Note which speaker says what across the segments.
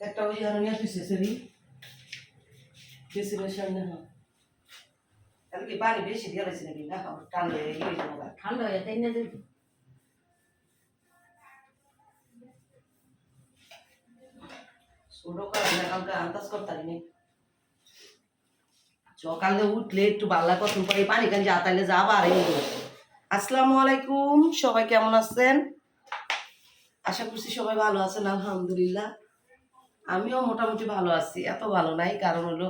Speaker 1: একটা ওই আর নিয়ে তুই সেসেরি বেশি বেশি না হ্যাঁ তাহলে কি পানি বেশি দিয়ে গেছে নাকি? না ঠান্ডা হয়ে যাবে
Speaker 2: ঠান্ডা হয়ে তাই না
Speaker 1: কালকে আন্দাজ করতারি নেই সকালে উঠলে একটু বাল্লা কখন পরে পানি কাঞ্জি আতাইলে যাবা আর এই আসসালামু আলাইকুম সবাই কেমন আছেন? আশা করছি সবাই ভালো আছেন আলহামদুলিল্লাহ। আমিও মোটামুটি ভালো আছি। এত ভালো নাই, কারণ হলো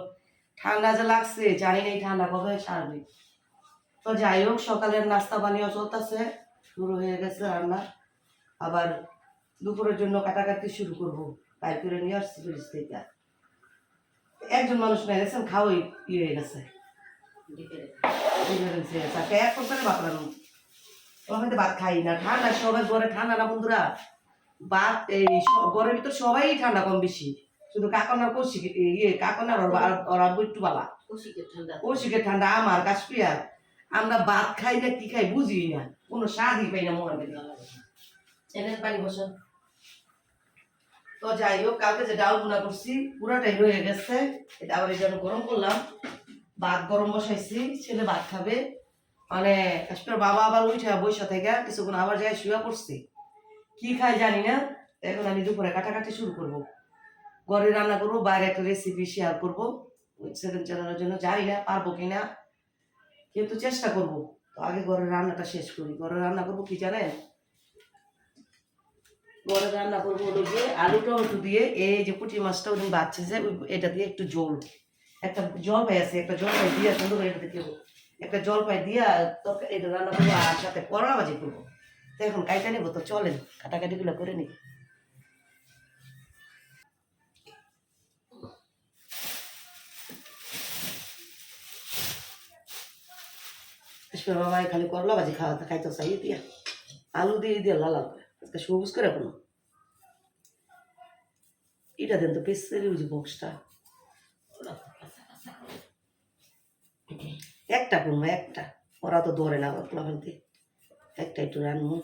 Speaker 1: ঠান্ডা যে লাগছে, জানি না ঠান্ডা কবে সারবে। তো যাই হোক, সকালের নাস্তা পানিও চলতেছে, শুরু হয়ে গেছে রান্না। আবার দুপুরের জন্য কাটাকাটি শুরু করব, বাইর করে নিয়ে আসছি ফ্রিজ থেকে। একজন মানুষ না গেছেন খাওয়াই ইয়ে হয়ে গেছে। এখন করে ভাত ওখানে ভাত খাই না। ঠান্ডা, সবাই ঘরে ঠান্ডা না বন্ধুরা? ভাত এই ঘরের ভিতর সবাই ঠান্ডা কম বেশি। শুধু কাকনার কৌশিক ইয়ে কাকনার ওর একটু বালা।
Speaker 2: কৌশিকের ঠান্ডা।
Speaker 1: কৌশিকের ঠান্ডা আমার কাশ্মীর আমরা ভাত খাই না কি খাই বুঝি না। কোনো স্বাদই পাই না মনে
Speaker 2: চ্যানেল পানি বসো।
Speaker 1: তো যাই হোক কালকে যে ডাল গুনা করছি পুরাটাই রয়ে গেছে। এটা আবার এই জন্য গরম করলাম ভাত গরম বসাইছি ছেলে ভাত খাবে। মানে কাশ্মীর বাবা আবার উঠে বৈশা থেকে কিছুক্ষণ আবার যাই শুয়ে পড়ছি। কি খাই জানি না। এখন আমি দুপুরে কাটাকাটি শুরু করব। ঘরে রান্না করব, বাইরে একটা রেসিপি শেয়ার করব। সেকেন্ড চ্যানেলের জন্য জানি না, পারব কি না। কিন্তু চেষ্টা করব। তো আগে ঘরের রান্নাটা শেষ করি। ঘরে রান্না করব কি জানেন? ঘরে রান্না করব হলো যে আলু টমেটো দিয়ে, এই যে পুঁটি মাছটা ওদিন বাচ্চা যে এটা দিয়ে একটু জল। একটা জলপাই আছে, একটা জলপাই দিয়ে সুন্দর এটা দিয়ে একটা জলপাই দিয়া তরকারি এটা রান্না করব আর সাথে করলা ভাজি করব। এখন কাইটা নেব তো, চলেন কাটাকাটিগুলো করে নিই। বাবা খালি করলা ভাজি খাওয়াতে খাইতে চাই, দিয়া। আলু দিয়ে দিয়ে লাল করে। আজকে সবুজ করে কোনো? এটা দেন তো পেসের ওই বক্সটা একটা করব একটা। ওরা তো ধরে না ওরা ফেলতে একটা একটু রানবো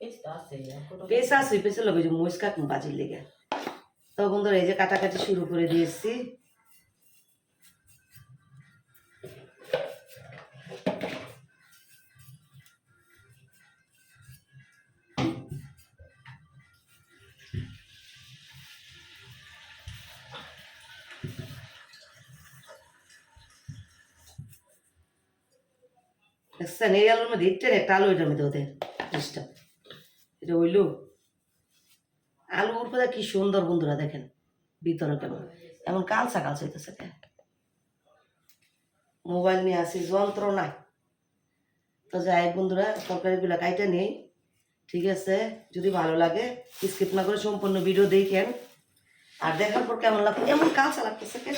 Speaker 2: পেস্ট আছে
Speaker 1: পেস আসি পেসে লোক যে মহিষ বাজির লেগে তখন ধর এই যে কাটাকাটি শুরু করে দিয়েছি দেখছেন এই আলুর মধ্যে একটার একটা আলু এটার ওদের ডিস্টার্ব এটা আলু কি সুন্দর বন্ধুরা দেখেন ভিতরে কেমন এমন কালসা কালসা হইতেছে মোবাইল নিয়ে আসি তো যাই বন্ধুরা তরকারিগুলো কাইটা নেই ঠিক আছে যদি ভালো লাগে স্কিপ না করে সম্পূর্ণ ভিডিও দেখেন। আর দেখার পর কেমন লাগল এমন কালসা লাগতেছে কে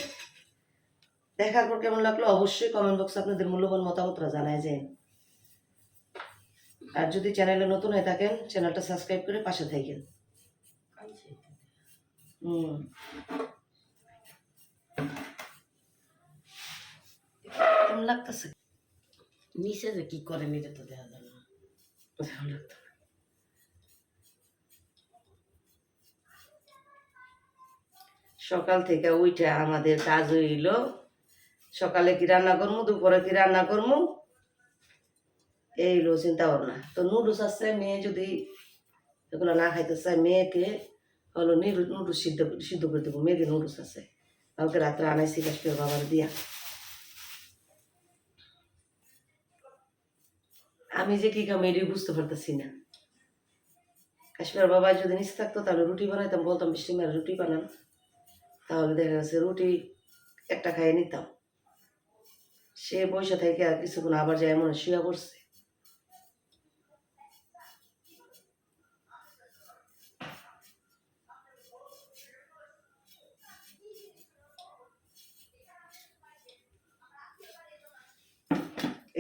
Speaker 1: দেখার পর কেমন লাগল? অবশ্যই কমেন্ট বক্সে আপনাদের মূল্যবান মতামতরা জানায় যায় আর যদি চ্যানেলে নতুন হয়ে থাকেন চ্যানেলটা সাবস্ক্রাইব করে পাশে থাকেন। হুম। কেমন লাগতেছে?
Speaker 2: নিচে যে কি করে নিতে তো দেখা যায় না।
Speaker 1: লাগতো সকাল থেকে উঠে আমাদের কাজ হইল সকালে কি রান্না করব দুপুরে কি রান্না করব এই হলো চিন্তা ভাবনা। তো নুডলস আছে, মেয়ে যদি এগুলো না খাইতে চায়, মেয়েকে হলো নুডলস সিদ্ধ সিদ্ধ করে দেবো। মেয়েকে নুডলস আছে। কালকে রাত্রে আনাইছি কাশ্মীর বাবার দিয়া আমি যে কি খাম এটাই বুঝতে পারতেছি না। কাশ্মীর বাবা যদি নিচে থাকতো, তাহলে রুটি বানাইতাম, বলতাম, বৃষ্টি রুটি বানান। তাহলে দেখা গেছে রুটি একটা খাইয়ে নিতাম। সে বসে থেকে আর কিছুক্ষণ আবার যায় এমন শুয়ে পড়ছে।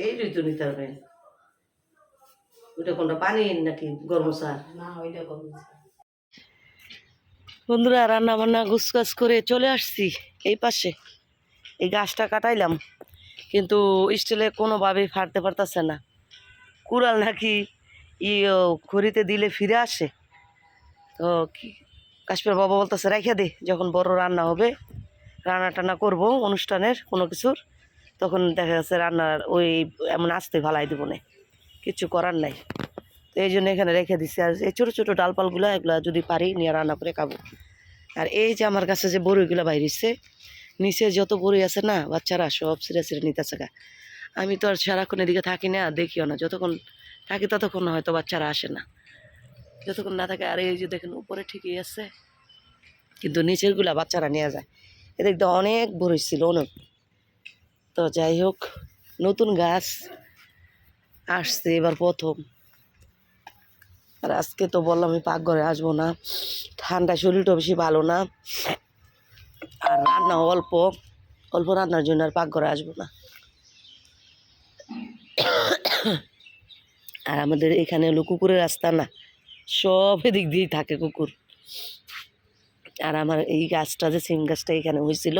Speaker 1: এই তো নিতে হবে ওটা কোনটা পানি নাকি গরম চা?
Speaker 2: না ওইটা কম
Speaker 1: বন্ধুরা রান্না বান্না গুছগাছ করে চলে আসছি এই পাশে। এই গাছটা কাটাইলাম। কিন্তু স্টিলে কোনোভাবেই ফাটতে পারতেছে না। কুড়াল নাকি ই ও, খড়িতে দিলে ফিরে আসে। তো কি কাশ্মীর বাবা বলতেছে রেখে দে যখন বড় রান্না হবে রান্না টান্না করব অনুষ্ঠানের কোনো কিছুর। তখন দেখা যাচ্ছে রান্নার ওই এমন আসতে ভালাই দেবো না কিছু করার নাই। তো এই জন্য এখানে রেখে দিচ্ছি আর এই ছোটো ছোটো ডালপালগুলো এগুলো যদি পারি নিয়ে রান্না করে খাব। আর এই যে আমার কাছে যে বড়ইগুলো বাইরেছে নিচে যত বড়ই আছে না, বাচ্চারা সব ছিঁড়ে ছিঁড়ে নিতেছে গা। আমি তো আর সারাক্ষণ এদিকে থাকি না, দেখিও না। যতক্ষণ থাকি ততক্ষণ হয়তো বাচ্চারা আসে না। যতক্ষণ না থাকে, আর এই যে দেখেন, উপরে ঠিকই আছে। কিন্তু নিচেরগুলা বাচ্চারা নিয়ে যায়। এদিক দিয়ে অনেক বড়ই ছিল, অনেক। তো যাই হোক, নতুন গাছ আসছে এবার প্রথম। আর আজকে তো বললাম আমি পাকঘরে আসব না। ঠান্ডা শরীরটা বেশি ভালো না। আর রান্না অল্প অল্প রান্নার জন্য আর পাকঘরে আসব না। আর আমাদের এখানে হলো কুকুরের রাস্তা না, সব এদিক দিয়েই থাকে কুকুর। আর আমার এই গাছটা যে সিম গাছটা এখানে হয়েছিল,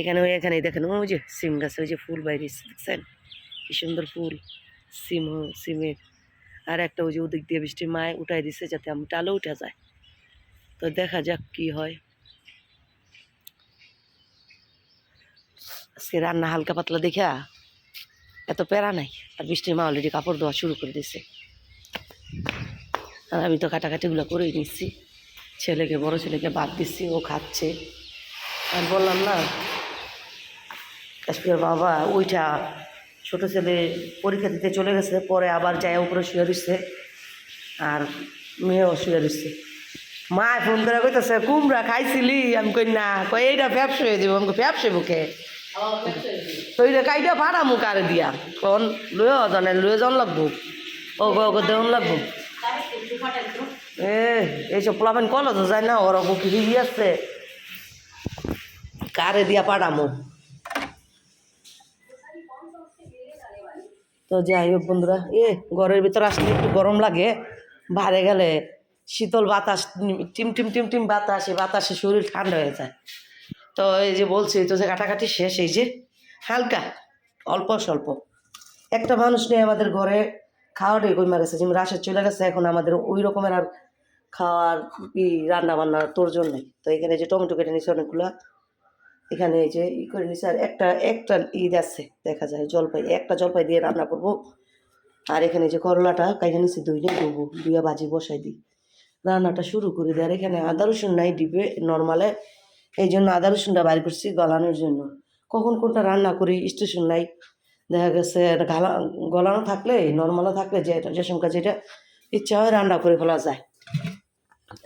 Speaker 1: এখানে ওই এখানে দেখেন, ওই যে সিম গাছে ওই যে ফুল বাইরে দেখছেন? কি সুন্দর ফুল, সিম, সিমের। আর একটা ওই যে ওদিক দিয়ে বৃষ্টি মায় উঠাই দিছে যাতে আমি টালে উঠে যায় তো দেখা যাক কি হয়। আজকে রান্না হালকা পাতলা দেখা এত প্যারা নাই, আর বৃষ্টির মা অলরেডি কাপড় ধোয়া শুরু করে দিছে। আর আমি তো কাটাকাটিগুলো করেই নিচ্ছি। ছেলেকে, বড় ছেলেকে বাদ দিচ্ছি, ও খাচ্ছে। আর বললাম না কাশ্মীর বাবা ওইটা ছোটো ছেলে পরীক্ষা দিতে চলে গেছে, পরে আবার যায় উপরে শুয়ে দিচ্ছে আর মেয়েও শুয়ে দিচ্ছে মা ফোন করে কইতেছে, কুমড়া খাইছিলি? আমি কই, না। কই, এইটা ব্যবসা হয়ে যাব। আমি ব্যবসা বুকে তো এইটা কাইটা ভাড়া মুখ আর দিয়া। কোন লুয়ে জানে লুয়ে যান লাগবো। ও গো গো, দেউন লাগবো। এ এইসব প্লাবেন কল যায় না ওরা হিগি আছে। কারে দিয়া পাঠামো তো যাই হোক বন্ধুরা, এ, ঘরের ভিতরে আসলে একটু গরম লাগে। বাইরে গেলে শীতল বাতাস, টিম টিম টিম টিম বাতাস বাতাসে শরীর ঠান্ডা হয়ে যায়। তো এই যে বলছি, তো যে কাটাকাটি শেষ, এই যে হালকা, অল্প, স্বল্প। একটা মানুষ নেই আমাদের ঘরে খাওয়াটাই কই মারেছে? যেমন রাশের চলে গেছে, এখন আমাদের ওই রকমের আর খাওয়ার ই রান্না বান্না তোর নেই তো এখানে যে টমেটো কেটে নিচ্ছে অনেকগুলা। এখানে এই যে ই করে নিচ্ছে আর একটা একটা ঈদ আছে, দেখা যায়, জলপাই একটা জলপাই দিয়ে রান্না করব। আর এখানে যে করলাটা কাইটা নিচ্ছি দুই দিন দেবো দুইয়া ভাজি বসাই দিই। রান্নাটা শুরু করে দিই আর এখানে আদা রসুন নাই ডিবে নর্মালে এই জন্য আদা রসুনটা বাইর করছি গলানোর জন্য। কখন কোনটা রান্না করি স্টেশন নাই। দেখা গেছে গালা গলানো থাকলে নর্মালও থাকলে যে যে সংখ্যা যেটা ইচ্ছা হয় রান্না করে ফেলা যায়।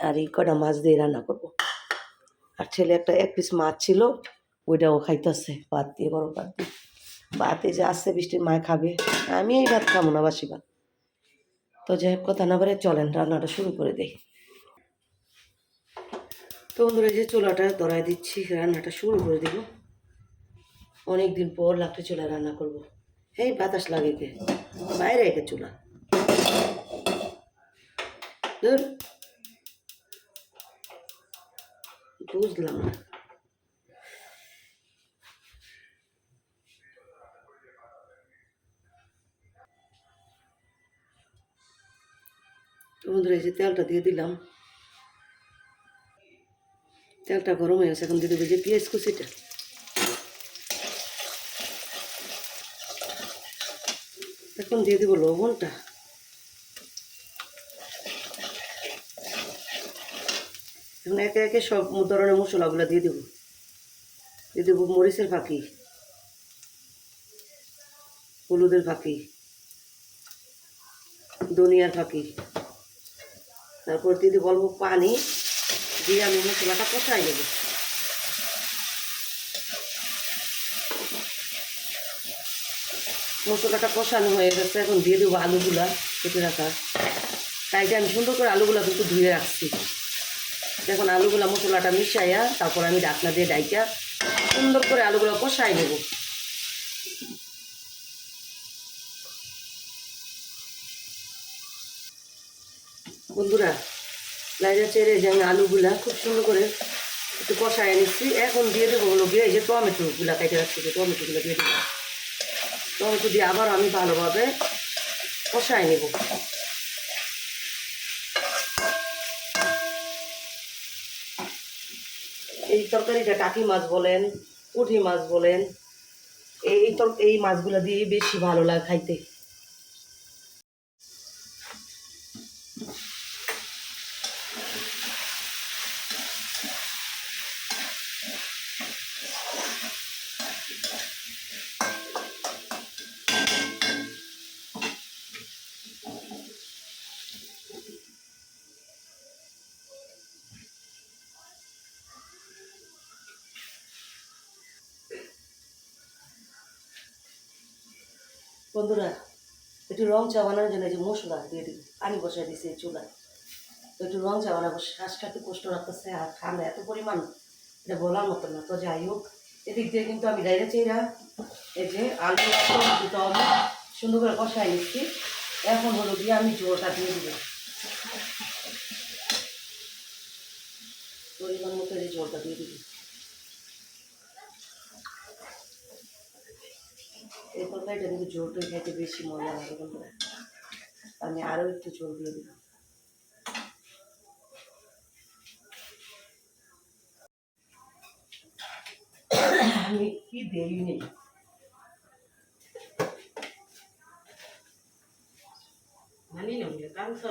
Speaker 1: আর এই কটা মাছ দিয়ে রান্না করব। আর ছেলে একটা এক পিস মাছ ছিল, ওইটাও খাইতেছে, ভাত দিয়ে, গরম ভাত দিয়ে। ভাতে যে আসছে বৃষ্টির মায় খাবে। আমি এই ভাত খাব না, বাসি ভাত। তো যাই হোক, কথা না বলে চলেন, রান্নাটা শুরু করে দেই। তো বন্ধুরা যে চুলাটা ধরাই দিচ্ছি, রান্নাটা শুরু করে দিব। অনেক দিন পর লাকড়ি চুলা রান্না করব। এই বাতাস লাগে কে? বাইরে একে চুলা। বুঝলাম না। বন্ধুরা, এই যে তেলটা দিয়ে দিলাম। তেলটা গরম হয়ে গেছে, এখন দিয়ে দেবো যে পেঁয়াজ কুচিটা। এখন দিয়ে দেবো লবণটা। এখন একে একে সব ধরনের মশলাগুলো দিয়ে দেবো। দিয়ে দেবো মরিচের ফাঁকি, হলুদের ফাঁকি, ধনিয়ার ফাঁকি, তারপর দিয়ে দেবো অল্প পানি। দিয়ে আমি মশলাটা কষাই দেবো মশলাটা কষানো হয়ে গেছে, এখন দিয়ে দেবো আলুগুলা কেটে রাখা। তাই যে আমি সুন্দর করে আলুগুলা কিন্তু ধুয়ে রাখছি। এখন আলুগুলা মশলাটা মিশাইয়া তারপর আমি ডাকনা দিয়ে ডাইকা সুন্দর করে আলুগুলো কষাই নেব। বন্ধুরা লাইজা চেড়ে যে আমি আলুগুলা খুব সুন্দর করে একটু কষাই নিচ্ছি এখন দিয়ে দেবো হলো গিয়ে এই যে টমেটোগুলা কেটে রাখছি, যে টমেটোগুলো দিয়ে দেবো টমেটো দিয়ে আবার আমি ভালোভাবে কষাই নেব। এই তরকারিটা টাকি মাছ বলেন, পুঁটি মাছ বলেন, এই এই মাছগুলো দিয়ে বেশি ভালো লাগে খাইতে। রং চা বানানোর জন্য যে মশলা দিয়ে দিই পানি বসাই দিছি এই চুলায়। তো একটু রং চা বানাবো শ্বাসটাকে কষ্ট রাখতেছে আর ঠান্ডা এত পরিমাণ, এটা বলার মতো না। তো যাই হোক, এদিক দিয়ে কিন্তু আমি ডাইরে চেরা এই যে আলু দুটো আমি সুন্দর করে কষাই নিচ্ছি। এখন হলো দিয়ে আমি জোরটা দিয়ে দিব। পরিমাণ মতো এই জলটা দিয়ে দিবি। এই তরকারিটা কিন্তু জোরটা খেতে বেশি মজা লাগে বন্ধুরা আমি আরও একটু জোর দিয়ে দিলাম। আমি কি দেরি নেই।
Speaker 2: মানি না বলে কাঁদছ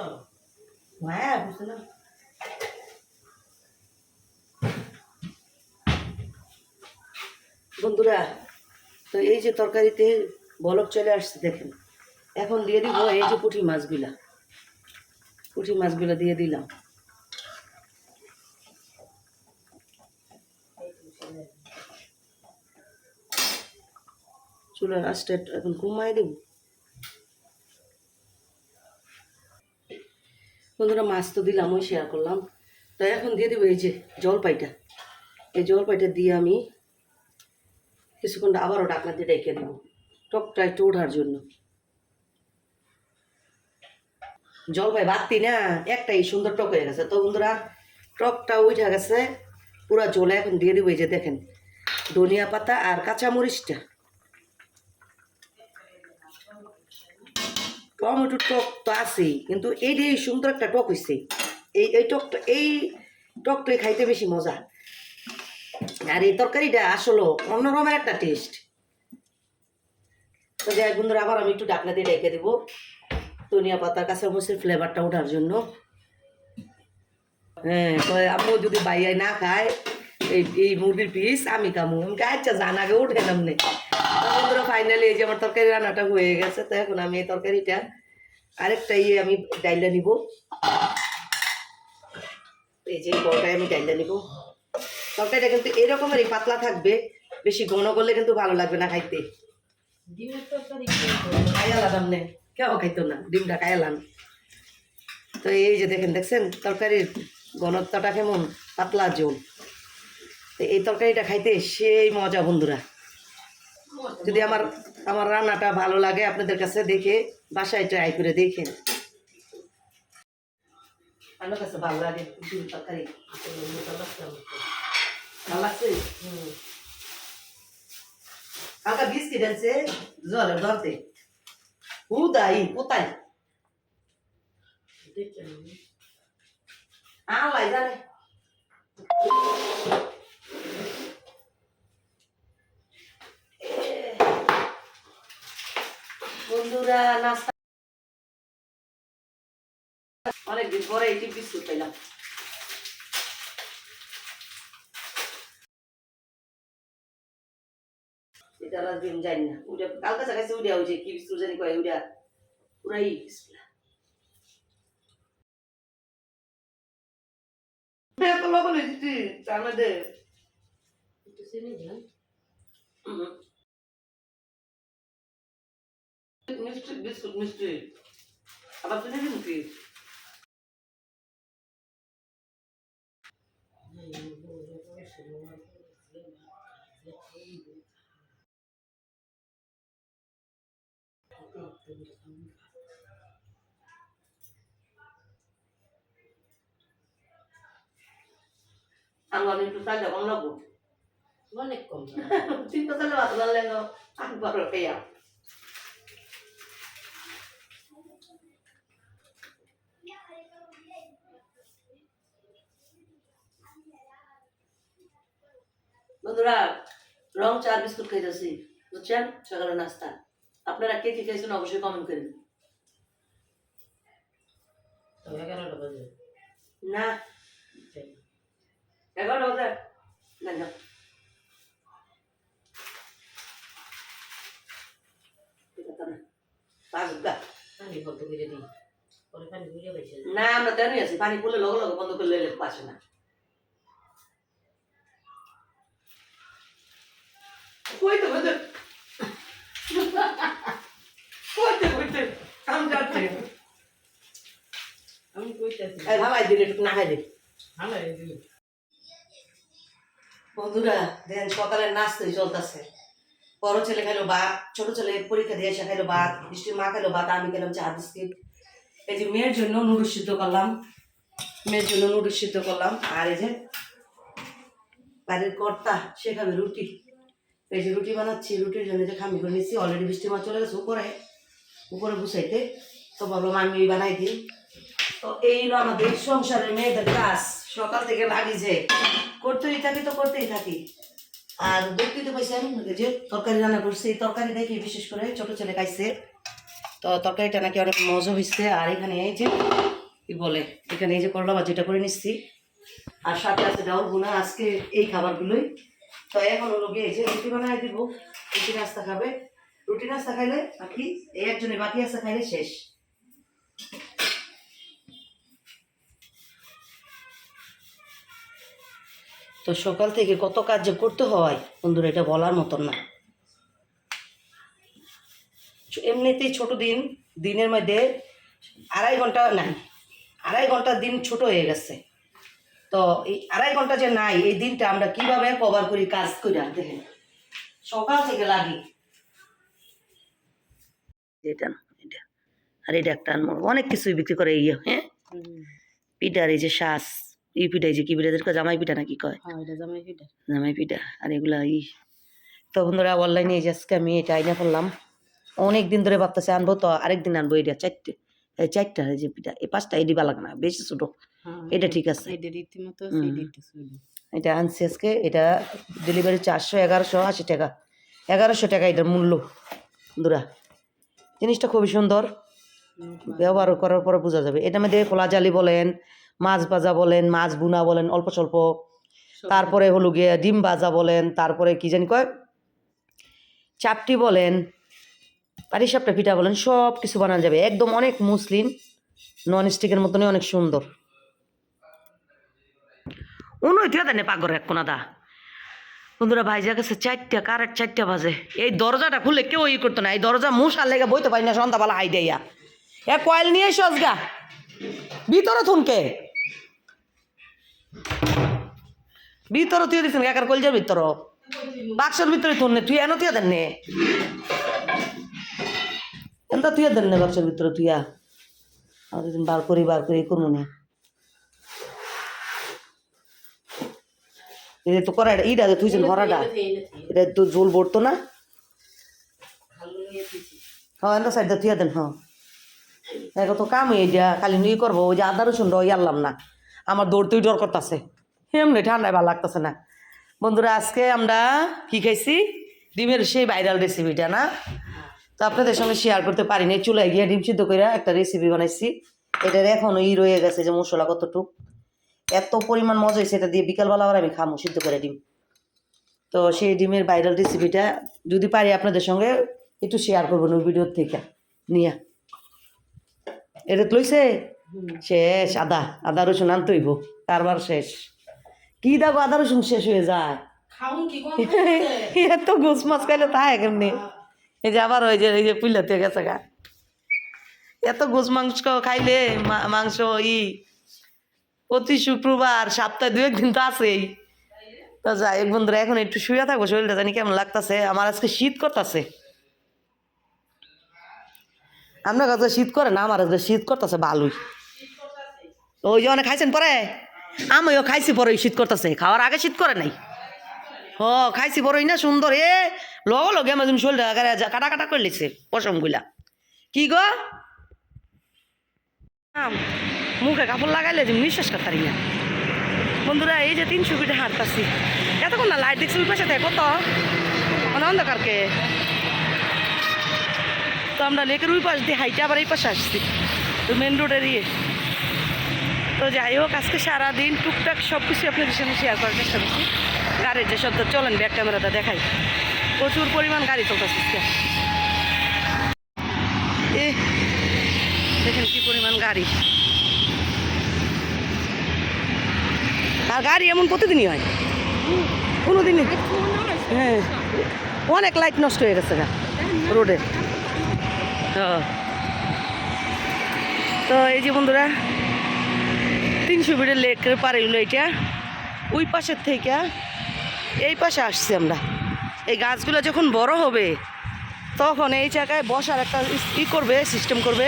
Speaker 1: হ্যাঁ বুঝলাম। বন্ধুরা তো এই যে তরকারিতে বলক চলে আসছে, দেখেন। এখন দিয়ে দিব এই যে পুঁটি মাছগুলা। পুঁটি মাছগুলা দিয়ে দিলাম। চুলার একটু এখন কমাই দেব। বন্ধুরা, মাছ তো দিলাম ওই শেয়ার করলাম। তো এখন দিয়ে দেবো এই যে জলপাইটা। এই জলপাইটা দিয়ে আমি কিছুক্ষণ আবারও ডাকনা দিয়ে ডেকে দেবো টকটা একটু ওঠার জন্য। জলপাই বাড়তি না, একটাই সুন্দর টক হয়ে গেছে। তো বন্ধুরা, টকটা উঠে গেছে, পুরা জলে এখন দিয়ে দেবো এই যে দেখেন, ধনিয়া পাতা আর কাঁচা মরিচটা টমেটোর টক তো আছেই, কিন্তু এইটাই সুন্দর একটা টক হয়েছে এই এই টকটা, এই টকটাই খাইতে বেশি মজা। আর এই তরকারিটা আসলে অন্যরকমের একটা টেস্ট তো যাই বন্ধুরা, আবার আমি একটু ডাকনা দিয়ে রেখে দেবো। ধনিয়া পাতার কাঁচা মরিচের ফ্লেভারটা ওঠার জন্য। হ্যাঁ তো আম্মু যদি বাইয়াই না খায়, এই এই মুরগির পিস আমি কামু আমি আচ্ছা জান আগে উঠে নামনে বন্ধুরা ফাইনালি এই যে আমার তরকারি রান্নাটা হয়ে গেছে, তো এখন আমি এই তরকারিটা আরেকটা ইয়ে আমি ডাইলা নিব। এই যে বড়টাই আমি ডাইলা নিব। তরকারিটা কিন্তু এরকমেরই পাতলা থাকবে বেশি ঘন করলে কিন্তু ভালো লাগবে না খাইতে। খাইয়ালাম নে কেউ খাইতো না ডিমটা খাইয়ালাম। তো এই যে দেখেন দেখছেন? তরকারির ঘনত্বটা কেমন? পাতলা ঝোল। তো এই তরকারিটা খাইতে সেই মজা বন্ধুরা। যদি আমার আমার রান্নাটা ভালো লাগে আপনাদের কাছে দেখে বাসায় ট্রাই করে দেখেন। আমার কাছে ভালো লাগে ডিম তরকারি। ভালো লাগছে হালকা বিস্কিট আছে জলের ধরতে উদাই কোথায় আলাই জানে বন্ধুরা নাস্তা অনেকদিন পরে এটি বিস্কুট পেলাম এটা দিন জানি না। কালকে চাকাইছে ওটা ওই যে কি বিস্কুট জানি কয় পুরাই বিস্কুট এত লবণ হয়েছে তার মধ্যে
Speaker 2: একটু চিনি দিলাম
Speaker 1: মিষ্টি বিস্কুট মিষ্টি। আবার তুমি দিন কি আমার একটু তাহলে কম লাগবো?
Speaker 2: অনেক কম
Speaker 1: চিন্তা তাহলে ভাত লাগলে আমি বড় পেয়া বন্ধুরা রং চার বিস্কুট খাইতেছি বুঝছেন? সকালে নাস্তা। আপনারা কে কি খাইছেন অবশ্যই কমেন্ট করেন। না এগারোটা বাজে না না না
Speaker 2: দিই
Speaker 1: আমরা তেমনি আছি পানি পড়লে লগে লগে বন্ধ করলে পাশে না কইতে কইতে কইতে কইতে কাম যাচ্ছে
Speaker 2: আমি
Speaker 1: এই ভাবাই দিলে একটু না খাই দে
Speaker 2: ভালো দিই
Speaker 1: বন্ধুরা দেন সকালের নাস্তাই চলতেছে। বড় ছেলে খাইলো ভাত, ছোট ছেলে পরীক্ষা দিয়ে এসে খাইলো ভাত বৃষ্টির মা খাইলো ভাত, আমি খেলাম চা, বিস্কিট। এই যে মেয়ের জন্য নুডলস সিদ্ধ করলাম। মেয়ের জন্য নুডলস সিদ্ধ করলাম। আর এই যে বাড়ির কর্তা, সে খাবে রুটি। এই যে রুটি বানাচ্ছি, রুটির জন্য যে খামি করে নিচ্ছি অলরেডি বৃষ্টি মা চলে গেছে উপরে। উপরে বুঝাইতে তো ভাবলাম আমি বানাই দিই। তো এই হলো আমাদের সংসারের মেয়েদের কাজ। সকাল থেকে লাগি যে করতেই থাকি তো করতেই থাকি। আর দেখতেই তো পাইছেন যে তরকারি রান্না করছি তরকারি দেখি বিশেষ করে ছোট ছেলে খাইছে। তো তরকারিটা নাকি অনেক মজা হয়েছে আর এখানে এই যে, কি বলে, এখানে এই যে করলা ভাজিটা করে নিচ্ছি। আর সাথে আছে ডাউল বোনা আজকে এই খাবারগুলোই। তো এখন গিয়ে এই যে রুটি বানায় দিব। রুটি নাস্তা খাবে। রুটি নাস্তা খাইলে বাকি এই একজনে বাকি আছে খাইলে শেষ। তো সকাল থেকে কত কাজ যে করতে হয় বন্ধুরা এটা বলার মতন না। এমনিতেই ছোট দিন দিনের মধ্যে আড়াই ঘণ্টা নাই আড়াই ঘণ্টা দিন ছোট হয়ে গেছে। তো এই আড়াই ঘণ্টা যে নাই এই দিনটা আমরা কীভাবে কভার করি কাজ করি দেখেন। সকাল থেকে লাগি। এটা না, এটা আর এটা একটা। অনেক কিছুই বিক্রি করে ইয়ে হ্যাঁ? পিঠার এই যে শ্বাস এই পিঠা যে কি পিঠা এদেরকে জামাই পিঠা নাকি কয়?
Speaker 2: হ্যাঁ জামাই পিঠা।
Speaker 1: জামাই পিঠা আর এগুলা ই। তো বন্ধুরা অনলাইনে এই আজকে আমি এটা আইনা করলাম। অনেক দিন ধরে ভাবতেছে আনব তো আরেকদিন আনব এটা চারটে এই চারটা এই যে পিঠা এই পাঁচটা দিবা লাগে না বেশি ছোটো। এটা ঠিক আছে।
Speaker 2: এটা
Speaker 1: আনছি আজকে এটা ডেলিভারি চারশো এগারোশো আশি টাকা। এগারোশো টাকা এটার মূল্য বন্ধুরা। জিনিসটা খুবই সুন্দর। ব্যবহার করার পরে বোঝা যাবে। এটা মধ্যে খোলা জালি বলেন মাছ ভাজা বলেন মাছ বুনা বলেন অল্প স্বল্প। তারপরে হলো গিয়ে ডিম ভাজা বলেন তারপরে কি জানি কয়? চাপটি বলেন পারি সাপটা পিঠা বলেন সব কিছু বানানো যাবে। একদম অনেক মুসলিম নন স্টিকের মতনই অনেক সুন্দর। উনো ইতিহাস দেন পাগর এক কোনাদা। বন্ধুরা ভাইজা গেছে চারটা কারের চারটা বাজে। এই দরজাটা খুলে কেউ ই করতো না এই দরজা মশার লেগে বইতে পারি না সন্ধ্যাবেলা হাই দেয়া এ কয়েল নিয়ে এসো আজগা। ভিতরে থুনকে। ভিতরে তুই দিচ্ছেন একার কলজার ভিতর? বাক্সের ভিতরে থুন নে তুই এনো তুই দেন নে। এনতা তুই দেন নে বাক্সের ভিতরে তুইয়া আমাদের দিন বার করি বার করি করব নে। এটা তো করা ইটা তুইছেন ভরাটা এটা তো জোল পড়তো না? হ্যাঁ এনতা সাইডটা তুই দেন হ্যাঁ। দেখো তো কাম এইটা খালি নুই করব ওই যে আদা রসুন ওই আনলাম না। আমার দৌড়তেই ডর করতেছে। এমনি ঠান্ডায় ভালো লাগতেছে না। বন্ধুরা, আজকে আমরা কি খাইছি? ডিমের সেই ভাইরাল রেসিপিটা না? তো আপনাদের সঙ্গে শেয়ার করতে পারিনি। চুলায় গিয়ে ডিম সিদ্ধ করে একটা রেসিপি বানাইছি। এটার এখনও ই রয়ে গেছে যে মশলা কতটুক। এত পরিমাণ মজা হয়েছে এটা দিয়ে বিকালবেলা আবার আমি খামো সিদ্ধ করে ডিম। তো সেই ডিমের ভাইরাল রেসিপিটা যদি পারি আপনাদের সঙ্গে, একটু শেয়ার করব না ভিডিওর থেকে। নিয়ে। এটা লইছে? শেষ আদা আদা রসুন আনতে হইব কারবার শেষ। কি দেখো আদা রসুন শেষ হয়ে যায়। এত ঘুষ মাছ খাইলে তাই কেমনি? এই যে আবার ওই যে এই যে পুইলাতে গেছে গা। এত ঘুষ মাংস খাইলে মাংস ই প্রতি শুক্রবার সপ্তাহে দু একদিন তো আছেই। তো যাই এক বন্ধুরা এখন একটু শুয়ে থাকব শরীরটা জানি কেমন লাগতাছে। আমার আজকে শীত করতেছে। আপনার কাছে শীত করে না আমার আজকে শীত করতেছে ভালোই। ওই যে অনেক খাইছেন পরে? আমিও খাইছি পরে শীত করতেছে। খাওয়ার আগে শীত করে নাই। ও, খাইছি বড়ই না সুন্দর। এ, লগে লগে আমার তুমি যা- কাটা কাটা করে লিখছে পশমগুলা। কি গো? মুখে কাপড় লাগাইলে তুমি নিঃশ্বাস করতে পারি না। বন্ধুরা, এই যে তিনশো ফিটে হাঁটতাছি। এতক্ষণ না লাইট দেখছি পাশে দেখো তো মানে অন্ধকারকে তো আমরা লেকের ওই পাশ দিয়ে হাইটে আবার এই পাশে আসছি। তো মেন রোডের ইয়ে। তো যাই হোক, আজকে সারাদিন টুকটাক সব কিছু আপনাদের সঙ্গে শেয়ার করার চেষ্টা করছি। গাড়ির যে শব্দ, চলেন ব্যাক ক্যামেরাটা দেখাই। প্রচুর পরিমাণ গাড়ি চলতেছে। এ, দেখেন কি পরিমাণ গাড়ি। আর গাড়ি এমন প্রতিদিনই হয়। কোনো দিনই হ্যাঁ। অনেক লাইট নষ্ট হয়ে গেছে গা, রোডে। তো এই যে বন্ধুরা বিড়ের লেকের পারে হইল এটা। ওই পাশের থেকে এই পাশে আসছি আমরা। এই গাছগুলো যখন বড় হবে, তখন এই জায়গায় বসার একটা ই করবে সিস্টেম করবে,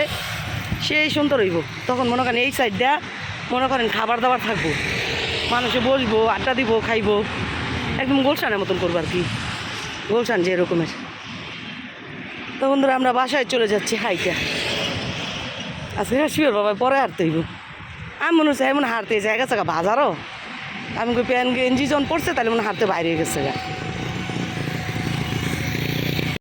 Speaker 1: সেই সুন্দর হইব। তখন মনে করেন এই সাইডটা মনে করেন খাবার দাবার থাকব। মানুষে বসবো, আড্ডা দিব, খাইবো। একদম গোলসানের মতন করব আর কি। গোলসান যে এরকমের। তো বন্ধুরা, আমরা বাসায় চলে যাচ্ছি হাইটা। আজকে শিওর বাবা, পরে আর হইব। আমি মনে হচ্ছে এমন হারতে জায়গা গেছে বাজারও। আমি প্যান গেঞ্জি যখন পড়ছে তাহলে মনে হারতে বাইরে গেছে গা।